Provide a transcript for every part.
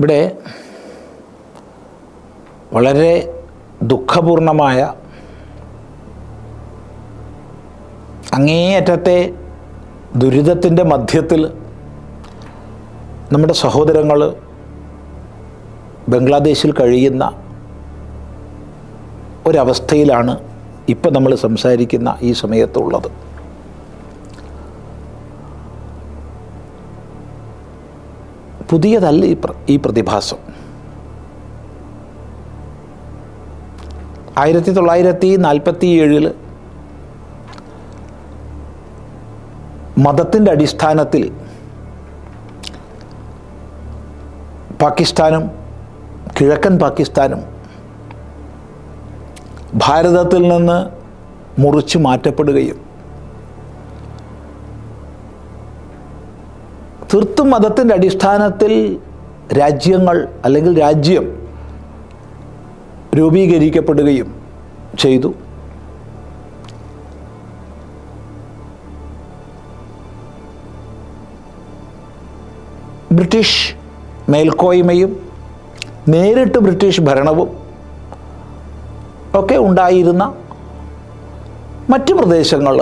ഇവിടെ വളരെ ദുഃഖപൂർണമായ അങ്ങേയറ്റത്തെ ദുരിതത്തിന്റെ മധ്യത്തിൽ നമ്മുടെ സഹോദരങ്ങൾ ബംഗ്ലാദേശിൽ കഴിയുന്ന ഒരവസ്ഥയിലാണ് ഇപ്പം നമ്മൾ സംസാരിക്കുന്ന ഈ സമയത്തുള്ളത്. പുതിയതല്ല ഈ ഈ പ്രതിഭാസം. ആയിരത്തി തൊള്ളായിരത്തി നാൽപ്പത്തി ഏഴിൽ മതത്തിന്റെ അടിസ്ഥാനത്തിൽ പാകിസ്ഥാനും കിഴക്കൻ പാകിസ്ഥാനും ഭാരതത്തിൽ നിന്ന് മുറിച്ചു മാറ്റപ്പെടുകയും തീർത്തും മതത്തിന്റെ അടിസ്ഥാനത്തിൽ രാജ്യങ്ങൾ അല്ലെങ്കിൽ രാജ്യം രൂപീകരിക്കപ്പെടുകയും ചെയ്തു. ബ്രിട്ടീഷ് മേൽക്കോയ്മയും നേരിട്ട് ബ്രിട്ടീഷ് ഭരണവും ഒക്കെ ഉണ്ടായിരുന്ന മറ്റ് പ്രദേശങ്ങൾ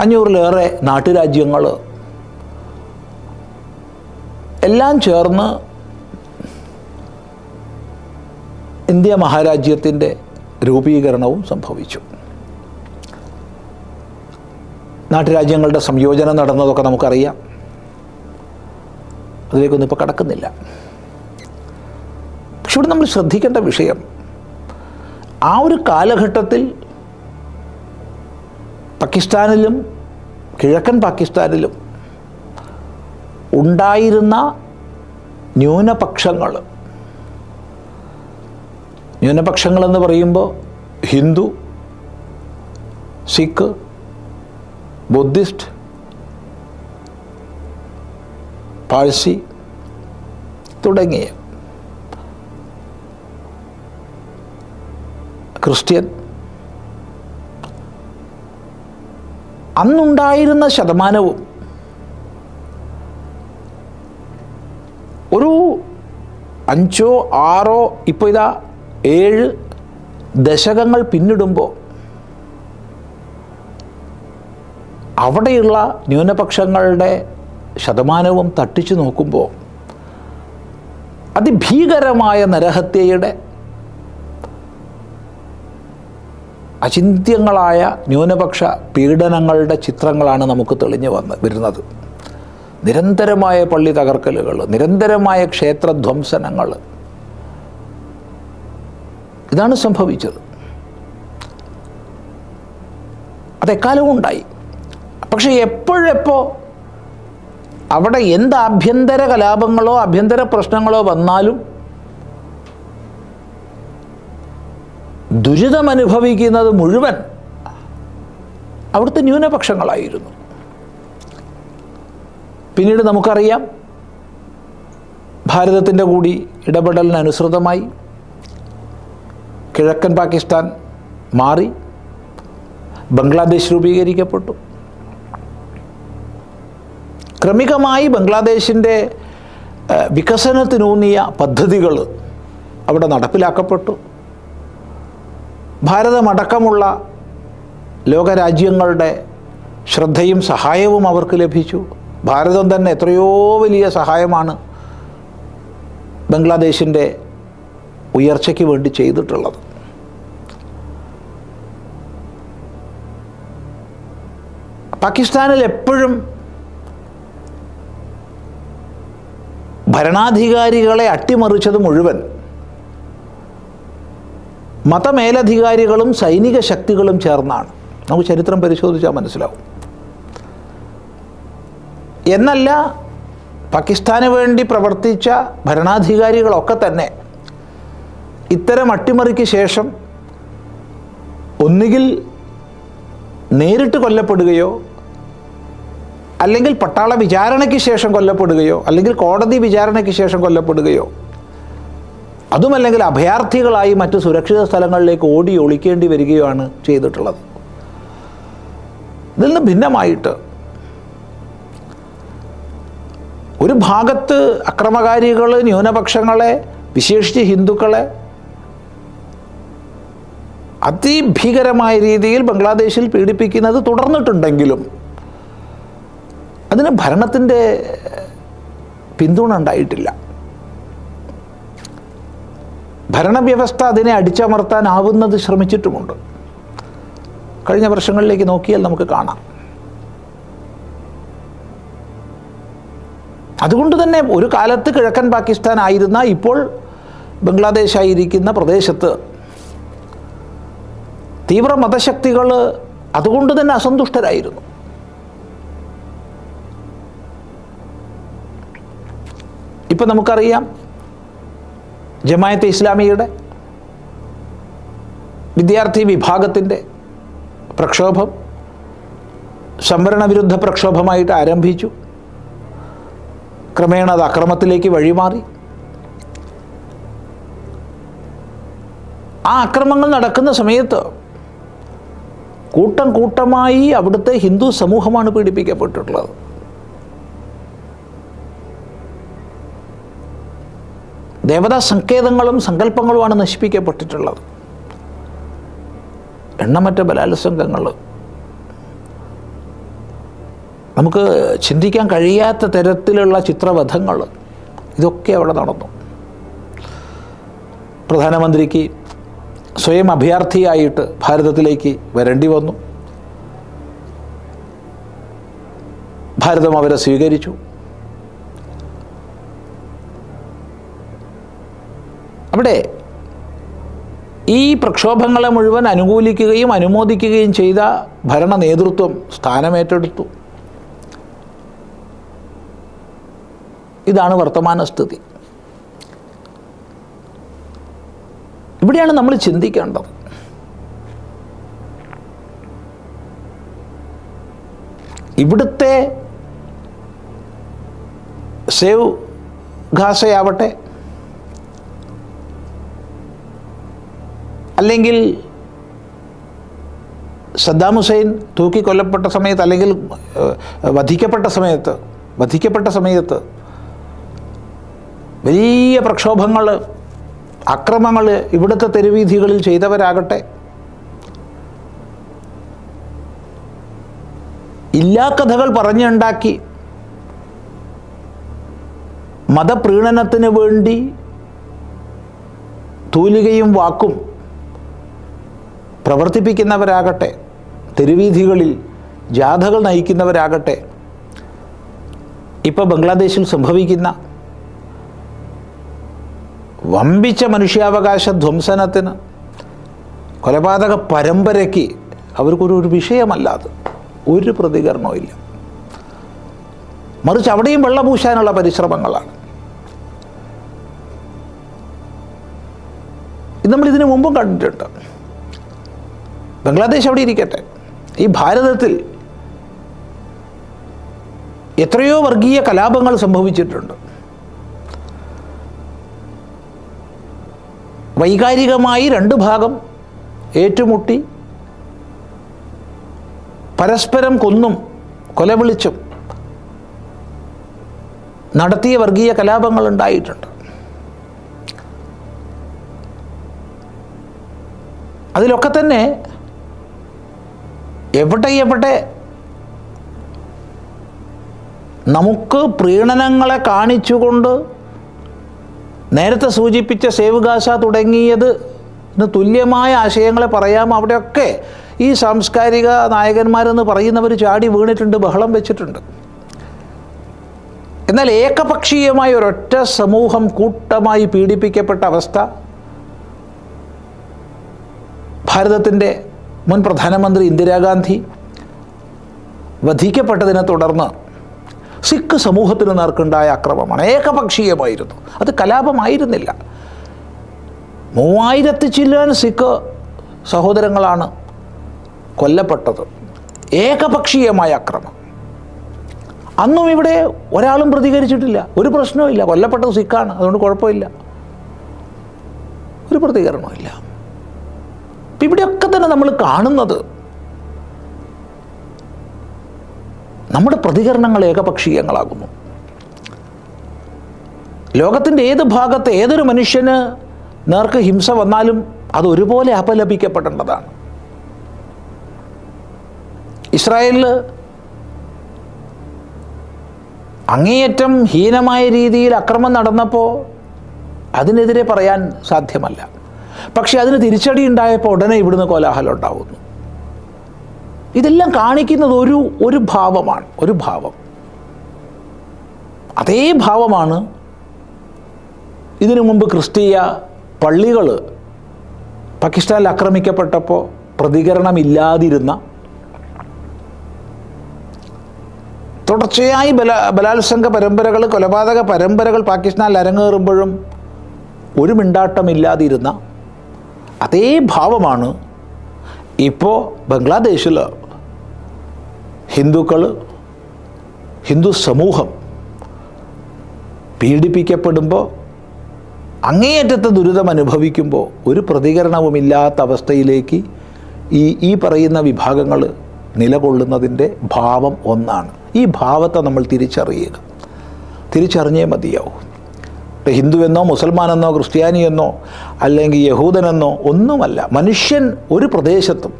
അഞ്ഞൂറിലേറെ നാട്ടുരാജ്യങ്ങൾ. എല്ലാം ചേർന്ന് ഇന്ത്യ മഹാരാജ്യത്തിന്റെ രൂപീകരണവും സംഭവിച്ചു. നാട്ടുരാജ്യങ്ങളുടെ സംയോജനം നടന്നതൊക്കെ നമുക്കറിയാം. അതിലേക്കൊന്നും ഇപ്പോൾ കടക്കുന്നില്ല. പക്ഷെ ഇവിടെ നമ്മൾ ശ്രദ്ധിക്കേണ്ട വിഷയം ആ ഒരു കാലഘട്ടത്തിൽ പാകിസ്ഥാനിലും കിഴക്കൻ പാകിസ്ഥാനിലും ഉണ്ടായിരുന്ന ന്യൂനപക്ഷങ്ങൾ. ന്യൂനപക്ഷങ്ങളെന്ന് പറയുമ്പോൾ ഹിന്ദു സിഖ് ബുദ്ധിസ്റ്റ് പാഴ്സി തുടങ്ങിയ ക്രിസ്ത്യൻ അന്നുണ്ടായിരുന്ന ശതമാനവും ഒരു അഞ്ചോ ആറോ ഇപ്പോൾ ഇതാ ഏഴ് ദശകങ്ങൾ പിന്നിടുമ്പോൾ അവിടെയുള്ള ന്യൂനപക്ഷങ്ങളുടെ ശതമാനവും തട്ടിച്ചു നോക്കുമ്പോൾ അതിഭീകരമായ നരഹത്യയുടെ അചിന്ത്യങ്ങളായ ന്യൂനപക്ഷ പീഡനങ്ങളുടെ ചിത്രങ്ങളാണ് നമുക്ക് തെളിഞ്ഞു വന്ന് വരുന്നത്. നിരന്തരമായ പള്ളി തകർക്കലുകൾ നിരന്തരമായ ക്ഷേത്രധ്വംസനങ്ങൾ. ഇതാണ് സംഭവിച്ചത്. അതെക്കാലവും ഉണ്ടായി. പക്ഷേ എപ്പോഴെപ്പോ അവിടെ എന്ത് ആഭ്യന്തര കലാപങ്ങളോ ആഭ്യന്തര പ്രശ്നങ്ങളോ വന്നാലും ദുരിതമനുഭവിക്കുന്നത് മുഴുവൻ അവിടുത്തെ ന്യൂനപക്ഷങ്ങളായിരുന്നു. പിന്നീട് നമുക്കറിയാം ഭാരതത്തിന്റെ കൂടി ഇടപെടലിനനുസൃതമായി കിഴക്കൻ പാകിസ്ഥാൻ മാറി ബംഗ്ലാദേശ് രൂപീകരിക്കപ്പെട്ടു. ക്രമികമായി ബംഗ്ലാദേശിന്റെ വികസനത്തിനൂന്നിയ പദ്ധതികൾ അവിടെ നടപ്പിലാക്കപ്പെട്ടു. ഭാരതമടക്കമുള്ള ലോകരാജ്യങ്ങളുടെ ശ്രദ്ധയും സഹായവും അവർക്ക് ലഭിച്ചു. ഭാരതം തന്നെ എത്രയോ വലിയ സഹായമാണ് ബംഗ്ലാദേശിന്റെ ഉയർച്ചയ്ക്ക് വേണ്ടി ചെയ്തിട്ടുള്ളത്. പാകിസ്ഥാനിൽ എപ്പോഴും ഭരണാധികാരികളെ അട്ടിമറിച്ചത് മുഴുവൻ മതമേലധികാരികളും സൈനിക ശക്തികളും ചേർന്നാണ്. നമുക്ക് ചരിത്രം പരിശോധിച്ചാൽ മനസ്സിലാവും. എന്നല്ല പാകിസ്ഥാന് വേണ്ടി പ്രവർത്തിച്ച ഭരണാധികാരികളൊക്കെ തന്നെ ഇത്തരം അട്ടിമറിക്ക് ശേഷം ഒന്നുകിൽ നേരിട്ട് കൊല്ലപ്പെടുകയോ അല്ലെങ്കിൽ പട്ടാള വിചാരണയ്ക്ക് ശേഷം കൊല്ലപ്പെടുകയോ അല്ലെങ്കിൽ കോടതി വിചാരണയ്ക്ക് ശേഷം കൊല്ലപ്പെടുകയോ അതുമല്ലെങ്കിൽ അഭയാർത്ഥികളായി മറ്റ് സുരക്ഷിത സ്ഥലങ്ങളിലേക്ക് ഓടി ഒളിക്കേണ്ടി വരികയാണ് ചെയ്തിട്ടുള്ളത്. ഇതിൽ നിന്ന് ഭിന്നമായിട്ട് ഒരു ഭാഗത്ത് അക്രമകാരികൾ ന്യൂനപക്ഷങ്ങളെ വിശേഷിച്ച് ഹിന്ദുക്കളെ അതിഭീകരമായ രീതിയിൽ ബംഗ്ലാദേശിൽ പീഡിപ്പിക്കുന്നത് തുടർന്നിട്ടുണ്ടെങ്കിലും അതിന് ഭരണത്തിന്റെ പിന്തുണ ഉണ്ടായിട്ടില്ല. ഭരണവ്യവസ്ഥ അതിനെ അടിച്ചമർത്താനാവുന്നത് ശ്രമിച്ചിട്ടുമുണ്ട്. കഴിഞ്ഞ വർഷങ്ങളിലേക്ക് നോക്കിയാൽ നമുക്ക് കാണാം. അതുകൊണ്ട് തന്നെ ഒരു കാലത്ത് കിഴക്കൻ പാകിസ്ഥാൻ ആയിരുന്ന ഇപ്പോൾ ബംഗ്ലാദേശ് ആയിരിക്കുന്ന പ്രദേശത്ത് തീവ്ര മതശക്തികൾ അതുകൊണ്ട് തന്നെ അസന്തുഷ്ടരായിരുന്നു. ഇപ്പം നമുക്കറിയാം ജമായത്തെ ഇസ്ലാമിയുടെ വിദ്യാർത്ഥി വിഭാഗത്തിന്റെ പ്രക്ഷോഭം സംവരണ വിരുദ്ധ പ്രക്ഷോഭമായിട്ട് ആരംഭിച്ചു. ക്രമേണ അത് അക്രമത്തിലേക്ക് വഴിമാറി. ആ അക്രമങ്ങൾ നടക്കുന്ന സമയത്ത് കൂട്ടം കൂട്ടമായി അവിടുത്തെ ഹിന്ദു സമൂഹമാണ് പീഡിപ്പിക്കപ്പെട്ടിട്ടുള്ളത്. ദേവതാ സങ്കേതങ്ങളും സങ്കല്പങ്ങളുമാണ് നശിപ്പിക്കപ്പെട്ടിട്ടുള്ളത്. എണ്ണമറ്റ ബലാത്സംഗങ്ങൾ. നമുക്ക് ചിന്തിക്കാൻ കഴിയാത്ത തരത്തിലുള്ള ചിത്രവധങ്ങൾ ഇതൊക്കെ അവിടെ നടന്നു. പ്രധാനമന്ത്രിക്ക് സ്വയം അഭയാർത്ഥിയായിട്ട് ഭാരതത്തിലേക്ക് വരേണ്ടി വന്നു. ഭാരതം അവരെ സ്വീകരിച്ചു. അവിടെ ഈ പ്രക്ഷോഭങ്ങളെ മുഴുവൻ അനുകൂലിക്കുകയും അനുമോദിക്കുകയും ചെയ്ത ഭരണ നേതൃത്വം സ്ഥാനമേറ്റെടുത്തു ഇതാണ് വർത്തമാന സ്ഥിതി. ഇവിടെയാണ് നമ്മൾ ചിന്തിക്കേണ്ടത്. ഇവിടുത്തെ സേവ് ഘാസയാവട്ടെ അല്ലെങ്കിൽ സദ്ദാം ഹുസൈൻ തൂക്കിക്കൊല്ലപ്പെട്ട സമയത്ത് അല്ലെങ്കിൽ വധിക്കപ്പെട്ട സമയത്ത് വധിക്കപ്പെട്ട സമയത്ത് വലിയ പ്രക്ഷോഭങ്ങൾ അക്രമങ്ങൾ ഇവിടുത്തെ തെരുവീഥികളിൽ ചെയ്തവരാകട്ടെ. ഇല്ലാ കഥകൾ പറഞ്ഞുണ്ടാക്കി മതപ്രീണനത്തിന് വേണ്ടി തൂലികയും വാക്കും പ്രവർത്തിപ്പിക്കുന്നവരാകട്ടെ തെരുവീഥികളിൽ ജാഥകൾ നയിക്കുന്നവരാകട്ടെ ഇപ്പോൾ ബംഗ്ലാദേശിൽ സംഭവിക്കുന്ന വമ്പിച്ച മനുഷ്യാവകാശ ധ്വംസനത്തിന് കൊലപാതക പരമ്പരയ്ക്ക് അവർക്കൊരു ഒരു വിഷയമല്ലാതെ ഒരു പ്രതികരണവും ഇല്ല. മറിച്ച് അവിടെയും വെള്ളപൂശാനുള്ള പരിശ്രമങ്ങളാണ്. ഇത് നമ്മൾ ഇതിനു മുമ്പും കണ്ടിട്ടുണ്ട്. ബംഗ്ലാദേശ് അവിടെ ഇരിക്കട്ടെ. ഈ ഭാരതത്തിൽ എത്രയോ വർഗീയ കലാപങ്ങൾ സംഭവിച്ചിട്ടുണ്ട്. വൈകാരികമായി രണ്ട് ഭാഗം ഏറ്റുമുട്ടി പരസ്പരം കൊന്നും കൊലവിളിച്ചും നടത്തിയ വർഗീയ കലാപങ്ങൾ ഉണ്ടായിട്ടുണ്ട്. അതിലൊക്കെ തന്നെ എവിടെ എവിടെ നമുക്ക് പ്രീണനങ്ങളെ കാണിച്ചുകൊണ്ട് നേരത്തെ സൂചിപ്പിച്ച സേവുകാശ തുടങ്ങിയത് തുല്യമായ ആശയങ്ങളെ പറയാം. അവിടെയൊക്കെ ഈ സാംസ്കാരിക നായകന്മാരെന്ന് പറയുന്നവർ ചാടി വീണിട്ടുണ്ട് ബഹളം വെച്ചിട്ടുണ്ട്. എന്നാൽ ഏകപക്ഷീയമായ ഒരൊറ്റ സമൂഹം കൂട്ടമായി പീഡിപ്പിക്കപ്പെട്ട അവസ്ഥ ഭാരതത്തിന്റെ മുൻ പ്രധാനമന്ത്രി ഇന്ദിരാഗാന്ധി വധിക്കപ്പെട്ടതിനെ തുടർന്ന് സിഖ് സമൂഹത്തിന് നേർക്കുണ്ടായ അക്രമമാണ്. ഏകപക്ഷീയമായിരുന്നു. അത് കലാപമായിരുന്നില്ല. മൂവായിരത്തി ചില്ലാൻ സിഖ് സഹോദരങ്ങളാണ് കൊല്ലപ്പെട്ടത്. ഏകപക്ഷീയമായ അക്രമം. അന്നും ഇവിടെ ഒരാളും പ്രതികരിച്ചിട്ടില്ല. ഒരു പ്രശ്നവുമില്ല. കൊല്ലപ്പെട്ടത് സിഖാണ്. അതുകൊണ്ട് കുഴപ്പമില്ല. ഒരു പ്രതികരണമില്ല ഇപ്പം ഇവിടെയൊക്കെ തന്നെ നമ്മൾ കാണുന്നത്. നമ്മുടെ പ്രതികരണങ്ങൾ ഏകപക്ഷീയങ്ങളാകുന്നു. ലോകത്തിന്റെ ഏത് ഭാഗത്ത് ഏതൊരു മനുഷ്യന് നേർക്ക് ഹിംസ വന്നാലും അത് ഒരുപോലെ അപലപിക്കപ്പെടേണ്ടതാണ്. ഇസ്രായേലിൽ അങ്ങേയറ്റം ഹീനമായ രീതിയിൽ അക്രമം നടന്നപ്പോൾ അതിനെതിരെ പറയാൻ സാധ്യമല്ല. പക്ഷെ അതിന് തിരിച്ചടി ഉണ്ടായപ്പോൾ ഉടനെ ഇവിടുന്ന് കോലാഹലം ഉണ്ടാവുന്നു. ഇതെല്ലാം കാണിക്കുന്നത് ഒരു ഒരു ഭാവമാണ് ഒരു ഭാവം. അതേ ഭാവമാണ് ഇതിനു മുമ്പ് ക്രിസ്തീയ പള്ളികൾ പാകിസ്ഥാനിൽ ആക്രമിക്കപ്പെട്ടപ്പോൾ പ്രതികരണമില്ലാതിരുന്ന തുടർച്ചയായി ബല ബലാത്സംഗ പരമ്പരകൾ കൊലപാതക പരമ്പരകൾ പാകിസ്ഥാനിൽ അരങ്ങേറുമ്പോഴും ഒരു മിണ്ടാട്ടമില്ലാതിരുന്ന അതേ ഭാവമാണ് ഇപ്പോൾ ബംഗ്ലാദേശിൽ ഹിന്ദുക്കൾ ഹിന്ദു സമൂഹം പീഡിപ്പിക്കപ്പെടുമ്പോൾ അങ്ങേയറ്റത്തെ ദുരിതം അനുഭവിക്കുമ്പോൾ ഒരു പ്രതികരണവുമില്ലാത്ത അവസ്ഥയിലേക്ക് ഈ ഈ പറയുന്ന വിഭാഗങ്ങൾ നിലകൊള്ളുന്നതിന്റെ ഭാവം ഒന്നാണ്. ഈ ഭാവത്തെ നമ്മൾ തിരിച്ചറിയുക. തിരിച്ചറിഞ്ഞേ മതിയാവും. ഹിന്ദുവെന്നോ മുസൽമാനെന്നോ ക്രിസ്ത്യാനിയെന്നോ അല്ലെങ്കിൽ യഹൂദനെന്നോ ഒന്നുമല്ല. മനുഷ്യൻ ഒരു പ്രദേശത്തും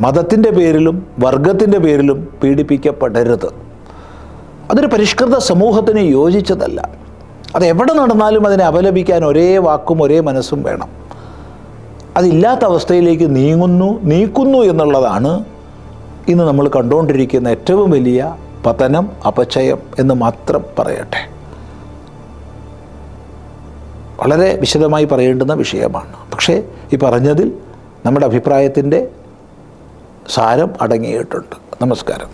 മതത്തിന്റെ പേരിലും വർഗത്തിന്റെ പേരിലും പീഡിപ്പിക്കപ്പെടരുത്. അതൊരു പരിഷ്കൃത സമൂഹത്തിന് യോജിച്ചതല്ല. അത് എവിടെ നടന്നാലും അതിനെ അപലപിക്കാൻ ഒരേ വാക്കും ഒരേ മനസ്സും വേണം. അതില്ലാത്ത അവസ്ഥയിലേക്ക് നീങ്ങുന്നു നീക്കുന്നു എന്നുള്ളതാണ് ഇന്ന് നമ്മൾ കണ്ടുകൊണ്ടിരിക്കുന്ന ഏറ്റവും വലിയ പതനം അപചയം എന്ന് മാത്രം പറയട്ടെ. വളരെ വിശദമായി പറയേണ്ടുന്ന വിഷയമാണ്. പക്ഷേ ഈ പറഞ്ഞതിൽ നമ്മുടെ അഭിപ്രായത്തിന്റെ സാരം അടങ്ങിയിട്ടുണ്ട്. നമസ്കാരം.